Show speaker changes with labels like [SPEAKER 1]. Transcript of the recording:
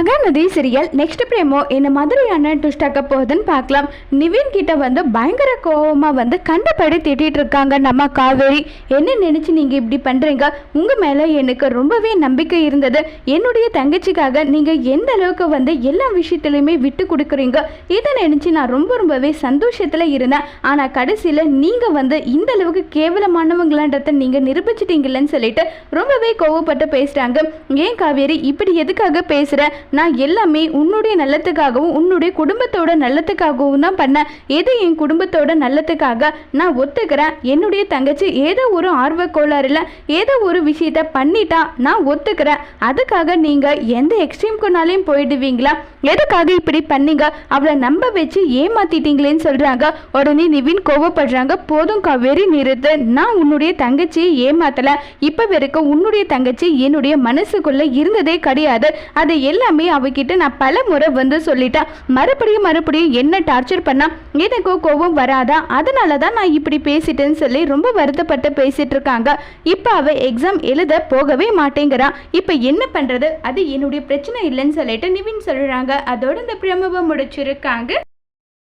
[SPEAKER 1] Mahanadi serial next பிரேமோ என்ன மாதிரியான ட்விஸ்டாக்க போகுதுன்னு பார்க்கலாம். நிவின் கிட்ட வந்து பயங்கர கோபமாக வந்து கண்டபடி திட்டிகிட்டு இருக்காங்க நம்ம காவேரி. என்ன நினச்சி நீங்கள் இப்படி பண்ணுறீங்க உங்கள் மேலே எனக்கு ரொம்பவே நம்பிக்கை இருந்தது. என்னுடைய தங்கச்சிக்காக நீங்கள் எந்த அளவுக்கு வந்து எல்லா விஷயத்துலையுமே விட்டு கொடுக்குறீங்க? இதை நினச்சி நான் ரொம்ப ரொம்பவே சந்தோஷத்தில் இருந்தேன். ஆனால் கடைசியில் நீங்கள் வந்து இந்த அளவுக்கு கேவலமானவங்களான்றத நீங்கள் நிரூபிச்சிட்டீங்கன்னு சொல்லிட்டு ரொம்பவே கோவப்பட்டு பேசுகிறாங்க ஏன் காவேரி இப்படி எதுக்காக பேசுகிறேன் நான் எல்லாமே உன்னுடைய நல்லத்துக்காகவும் உன்னுடைய குடும்பத்தோட நல்லத்துக்காகவும் தான் பண்ணேன். எது என் குடும்பத்தோட நல்லத்துக்காக? நான் ஒத்துக்கிறேன். என்னுடைய தங்கச்சி ஏதோ ஒரு ஆர்வ கோளாறுல ஏதோ ஒரு விஷயத்த பண்ணிட்டா நான் ஒத்துக்கிறேன். அதுக்காக நீங்க எந்த எக்ஸ்ட்ரீம்க்குனாலையும் போயிடுவீங்களா? எதுக்காக இப்படி பண்ணீங்க? அவளை நம்ப வச்சு ஏமாத்திட்டீங்களேன்னு சொல்றாங்க. உடனே நிவின் கோவப்படுறாங்க. போதும் வெறி நிறுத்து. நான் உன்னுடைய தங்கச்சியை ஏமாத்தல. இப்ப வரைக்கும் உன்னுடைய தங்கச்சி என்னுடைய மனசுக்குள்ள இருந்ததே கிடையாது. அதை எல்லாமே அவகிட்ட நான் பல முறை வந்து சொல்லிட்டேன் மறுபடியும் மறுபடியும் என்ன டார்ச்சர் பண்ணா? எனக்கும் கோபம் வராதா? அதனால தான் நான் இப்படி பேசிட்டேன்னு சொல்லி ரொம்ப வருத்தப்பட்டு பேசிட்டு இருக்காங்க. இப்போ அவ எக்ஸாம் எழுத போகவே மாட்டேங்கிறா. இப்போ என்ன பண்றது? அது என்னுடைய பிரச்சனை இல்லைன்னு சொல்லிட்டு நிவின் சொல்றாங்க. அதோட இந்த பிரமவை முடிச்சிருக்காங்க.